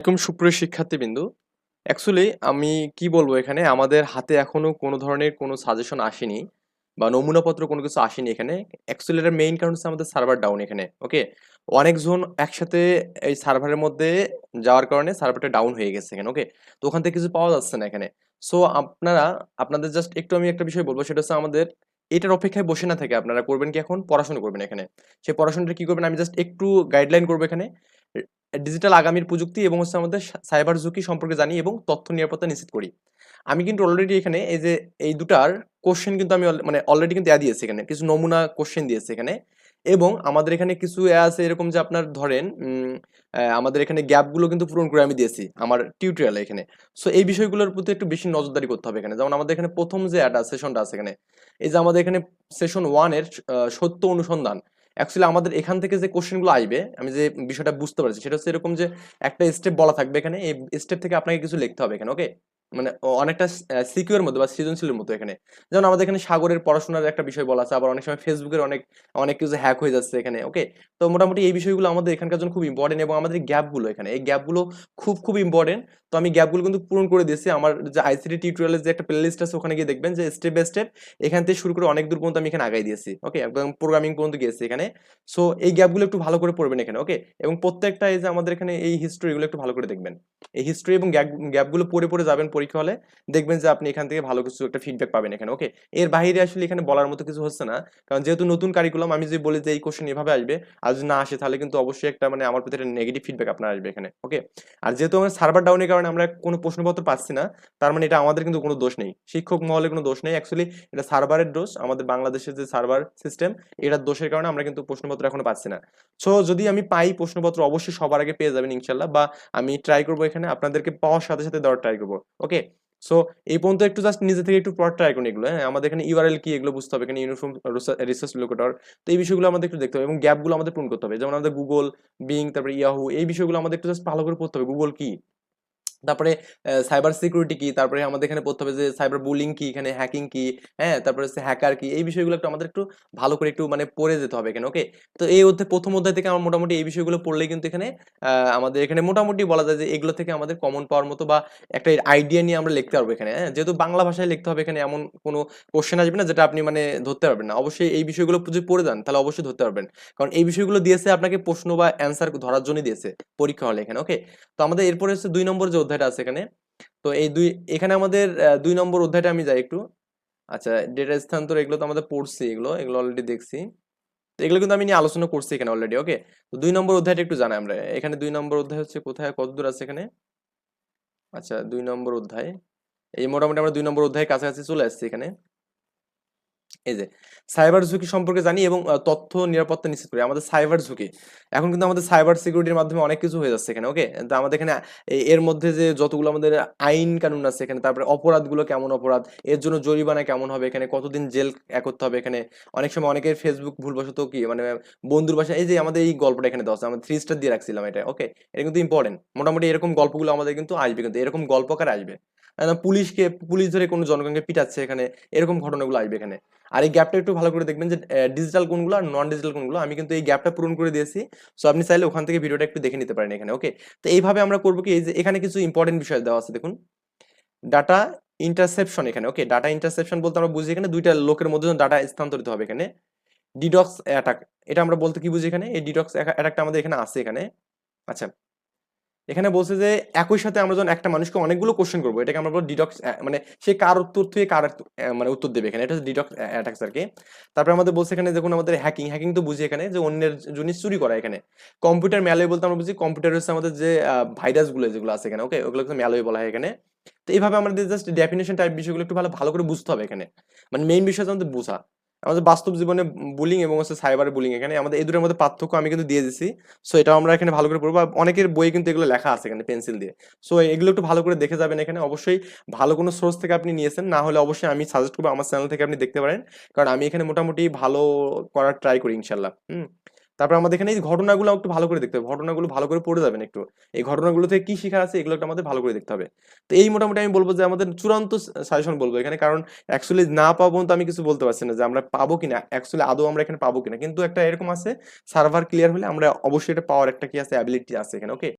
এরকম সুপ্রিয় শিক্ষার্থীবৃন্দু। অ্যাকচুয়ালি আমি কি বলব এখানে? আমাদের হাতে এখনও কোনো ধরনের কোনো সাজেশন আসেনি বা নমুনাপত্র কোনো কিছু আসেনি এখানে। অ্যাকচুয়ালি এটার মেইন কারণ হচ্ছে আমাদের সার্ভার ডাউন এখানে ওকে অনেকজন একসাথে এই সার্ভারের মধ্যে যাওয়ার কারণে সার্ভারটা ডাউন হয়ে গেছে এখানে ওকে তো ওখান থেকে কিছু পাওয়া যাচ্ছে না এখানে। সো আপনারা, আপনাদের জাস্ট একটু আমি একটা বিষয় বলব, সেটা হচ্ছে আমাদের এটার অপেক্ষায় বসে না থেকে আপনারা করবেন কি এখন? পড়াশোনা করবেন এখানে। সেই পড়াশোনাটা কি করবেন? আমি জাস্ট একটু গাইডলাইন করব এখানে। ডিজিটাল আগামীর প্রযুক্তি এবং হচ্ছে আমাদের সাইবার ঝুঁকি সম্পর্কে জানি এবং তথ্য নিরাপত্তা নিশ্চিত করি। আমি কিন্তু অলরেডি এখানে এই যে, এই দুটার কোশ্চেন কিন্তু আমি মানে অলরেডি কিন্তু দেওয়া দিয়েছি এখানে। কিছু নমুনা কোশ্চেন দিয়েছে এখানে। এবং আমাদের এখানে কিছু আছে এরকম যে আপনার ধরেন আমাদের এখানে গ্যাপগুলো কিন্তু পূরণ করে আমি দিয়েছি আমার টিউটোরিয়ালে এখানে। সো এই বিষয়গুলোর প্রতি একটু বেশি নজরদারি করতে হবে এখানে। যেমন আমাদের এখানে প্রথম যে অ্যাডা সেশনটা আছে এখানে। এই যে আমাদের এখানে সেশন ওয়ানের সত্য অনুসন্ধান। অ্যাকচুয়ালি আমাদের এখান থেকে যে কোশ্চেনগুলো আসবে, আমি যে বিষয়টা বুঝতে পারছি, সেটা হচ্ছে এরকম যে একটা স্টেপ বলা থাকবে এখানে, এই স্টেপ থেকে আপনাকে কিছু লিখতে হবে এখানে ওকে মানে অনেকটা সিকিউর মধ্যে বা সৃজনশীলের মতো এখানে। যেমন আমাদের এখানে সাগরের পড়াশোনার একটা বিষয় বলা আছে, আবার অনেক সময় ফেসবুকের অনেক অনেক কিছু হ্যাক হয়ে যাচ্ছে এখানে ওকে তো মোটামুটি এই বিষয়গুলো আমাদের এখানকার জন্য খুব ইম্পর্টেন্ট এবং আমাদের গ্যাপগুলো এখানে। এই গ্যাপগুলো খুব খুব ইম্পর্টেন্ট তো আমি গ্যাপগুলো কিন্তু পূরণ করে দিয়েছি। আমার যে আইসিটি টিউটোরিয়ালের যে একটা প্লেলিস্ট আছে, ওখানে গিয়ে দেখবেন যে স্টেপ বাই স্টেপ এখান থেকে শুরু করে অনেক দূর পর্যন্ত আমি এখানে আগাই দিয়েছি ওকে একদম প্রোগ্রামিং পর্যন্ত গিয়েছি এখানে। সো এই গ্যাপগুলো একটু ভালো করে পড়বেন এখানে ওকে এবং প্রত্যেকটা এই যে আমাদের এখানে এই হিস্ট্রিগুলো একটু ভালো করে দেখবেন। এই হিস্ট্রি এবং গ্যাপগুলো পড়ে পড়ে যাবেন পরীক্ষা হলে দেখবেন যে আপনি এখান থেকে ভালো কিছু একটা ফিডব্যাক পাবেন এখানে ওকে এর বাইরে আসলে এখানে বলার মতো কিছু হচ্ছে না, কারণ যেহেতু নতুন কারিকুলাম আমি যদি বলি যে এই কোশ্চেন এভাবে আসবে, আর যদি না আসে তাহলে কিন্তু অবশ্যই একটা মানে আমার প্রতি একটা নেগেটিভ ফিডব্যাক আপনার আসবে এখানে ওকে আর যেহেতু আমার সার্ভার ডাউনের কারণে আমরা কোনো প্রশ্নপত্র পাচ্ছি না, তার মানে এটা আমাদের কিন্তু কোনো দোষ নেই, শিক্ষক মহলে কোনো দোষ নেই অ্যাকচুয়ালি এটা সার্ভারের দোষ, আমাদের বাংলাদেশের যে সার্ভার সিস্টেম এটার দোষের কারণে আমরা কিন্তু প্রশ্নপত্র এখনও পাচ্ছি না। সো যদি আমি পাই প্রশ্নপত্র, অবশ্যই সবার আগে পেয়ে যাবেন ইনশাল্লাহ, বা আমি ট্রাই করব এখানে, আপনাদেরকে পাওয়ার সাথে সাথে দেওয়ার ট্রাই করব ওকে সো এই পর্যন্ত একটু জাস্ট নিজে থেকে একটু প্লট ট্রাই করুন এগুলো হ্যাঁ? আমাদের এখানে ইউআরএল কি এগুলো বুঝতে হবে, এখানে ইউনিফর্ম রিসার্চ লোকেটর তো এই বিষয়গুলো আমাদের একটু দেখতে হবে এবং গ্যাপগুলো আমাদের পূরণ করতে হবে। যেমন আমাদের গুগল বিং তারপরে ইয়াহু এই বিষয়গুলো আমাদের একটু জাস্ট ভালো করে পড়তে হবে। গুগল কি? তারপরে সাইবার সিকিউরিটি কি তারপরে আমাদের এখানে পড়তে হবে যে সাইবার বুলিং কি এখানে হ্যাকিং কি হ্যাঁ? তারপরে হচ্ছে হ্যাকার কি এই বিষয়গুলো একটু আমাদের একটু ভালো করে একটু মানে পড়ে যেতে হবে এখানে ওকে তো এই অধ্যায়, প্রথম অধ্যায় থেকে আমার মোটামুটি এই বিষয়গুলো পড়লেই কিন্তু এখানে আমাদের এখানে মোটামুটি বলা যায় যে এগুলো থেকে আমাদের কমন পাওয়ার মতো বা একটা আইডিয়া নিয়ে আমরা লিখতে পারব এখানে হ্যাঁ? যেহেতু বাংলা ভাষায় লিখতে হবে এখানে, এমন কোনো কোশ্চেন আসবে না যেটা আপনি মানে ধরতে পারবেন না। অবশ্যই এই বিষয়গুলো যদি পড়ে যান, তাহলে অবশ্যই ধরতে পারবেন। কারণ এই বিষয়গুলো দিয়েছে আপনাকে প্রশ্ন বা অ্যান্সার ধরার জন্য দিয়েছে পরীক্ষা হলে এখানে ওকে তো আমাদের এরপরে হচ্ছে দুই নম্বর যে অধ্যায়টা আছে এখানে। তো এই দুই, এখানে আমাদের দুই নম্বর অধ্যায়টা আমি যাই একটু। আচ্ছা ডেটা স্থানান্তর এগুলো তো আমাদের পড়ছি এগুলো এগুলো অলরেডি দেখছি। তো এগুলো কিন্তু আমি নিয়ে আলোচনা করছি এখানে অলরেডি ওকে তো দুই নম্বর অধ্যায়টা একটু জানাই আমরা। এখানে দুই নম্বর অধ্যায় হচ্ছে কোথায় কতদূর আছে এখানে? আচ্ছা দুই নম্বর অধ্যায়। এই মোটামুটি আমরা দুই নম্বর অধ্যায় কাছাকাছি চলে আসছি এখানে। এই যে সাইবার ঝুঁকি সম্পর্কে জানি এবং তথ্য নিরাপত্তা নিশ্চিত করি। আমাদের সাইবার ঝুঁকি। এখন কিন্তু আমাদের সাইবার সিকিউরিটির মাধ্যমে অনেক কিছু হয়ে যাচ্ছে এখানে ওকে তো আমাদের এখানে এর মধ্যে যে যতগুলো আমাদের আইন কানুন আছে এখানে, তারপরে অপরাধগুলো কেমন অপরাধ, এর জন্য জরিমানা কেমন হবে এখানে, কতদিন জেল এক করতে হবে এখানে? অনেক সময় অনেকের ফেসবুক ভুলবশত কি মানে বন্ধুর বাসায়, এই যে আমাদের এই গল্পটা এখানে দেওয়া আছে, আমরা থ্রি স্টার দিয়ে রাখছিলাম এটা ওকে এটা কিন্তু ইম্পর্টেন্ট মোটামুটি এরকম গল্পগুলো আমাদের কিন্তু আসবে কিন্তু, এরকম গল্পকার আসবে। পুলিশকে, পুলিশ ধরে কোনো জনগণকে পিটাচ্ছে এখানে, এরকম ঘটনাগুলো আসবে এখানে। আর এই গ্যাপটা একটু ভালো করে দেখবেন যে ডিজিটাল কোনগুলো আর নন ডিজিটাল কোনগুলো, আমি কিন্তু এই গ্যাপটা পূরণ করে দিয়েছি। সো আপনি চাইলে ওখান থেকে ভিডিওটা একটু দেখে নিতে পারেন এখানে ওকে তো এইভাবে আমরা করব কি, এই যে এখানে কিছু ইম্পর্টেন্ট বিষয় দেওয়া আছে, দেখুন। ডাটা ইন্টারসেপশন এখানে ওকে ডাটা ইন্টারসেপশন বলতে আমরা বুঝি এখানে দুইটা লোকের মধ্যে ডাটা স্থানান্তরিত হবে এখানে। ডিডক্স অ্যাটাক এটা আমরা বলতে কি বুঝি এখানে? এই ডিডক্স অ্যাটাকটা আমাদের এখানে আছে এখানে। আচ্ছা এখানে বলছে যে একই সাথে আমরা যখন একটা মানুষকে অনেকগুলো কোশ্চেন করব, এটাকে আমরা বলব ডিডক্স মানে সে কার উত্তর থেকে কার মানে উত্তর দেবে এখানে। এটা হচ্ছে ডিডক্স অ্যাটাক্স আর কি। তারপরে আমাদের বলছে এখানে দেখুন আমাদের হ্যাকিং হ্যাকিং তো বুঝি এখানে, যে অন্যের জিনিস চুরি করা এখানে। কম্পিউটার ম্যালওয়ে বলতে আমরা বুঝি কম্পিউটার হচ্ছে আমাদের যে ভাইরাসগুলো যেগুলো আছে এখানে ওকে ওগুলো ম্যালওয়ে বলা হয় এখানে। তো এইভাবে আমাদের জাস্ট ডেফিনেশন টাইপ বিষয়গুলো একটু ভালো ভালো করে বুঝতে হবে এখানে। মানে মেইন বিষয় আমাদের বোঝা। আমাদের বাস্তব জীবনে বুলিং এবং হচ্ছে সাইবার বুলিং এখানে আমাদের এই দুটোর মধ্যে পার্থক্য আমি কিন্তু দিয়ে দিছি। সো এটা আমরা এখানে ভালো করে পড়ব। অনেকের বই কিন্তু এগুলো লেখা আছে এখানে পেন্সিল দিয়ে। সো এগুলো একটু ভালো করে দেখে যাবেন এখানে। অবশ্যই ভালো কোনো সোর্স থেকে আপনি নিয়েছেন। না হলে অবশ্যই আমি সাজেস্ট করব আমার চ্যানেল থেকে আপনি দেখতে পারেন। কারণ আমি এখানে মোটামুটি ভালো করার ট্রাই করি ইনশাল্লাহ। হুম। তারপর আমাদের এখানে এই ঘটনাগুলো একটু ভালো করে দেখতে হবে। ঘটনাগুলো ভালো করে পড়ে যাবেন একটু। এই ঘটনাগুলো থেকে কি শিখা আছে এগুলো একটু আমাদের ভালো করে দেখতে হবে। তো এই মোটামুটি আমি বলব যে আমাদের চূড়ান্ত সাজেশন বলব এখানে। কারণ অ্যাকচুয়ালি না পাবো তো আমি কিছু বলতে পারছি না যে আমরা পাবো কিনা। অ্যাকচুয়ালি আদৌ আমরা এখানে পাবো কিনা। কিন্তু একটা এরকম আছে সার্ভার ক্লিয়ার হলে আমরা অবশ্যই এটা পাওয়ার একটা কি আছে অ্যাবিলিটি আছে এখানে ওকে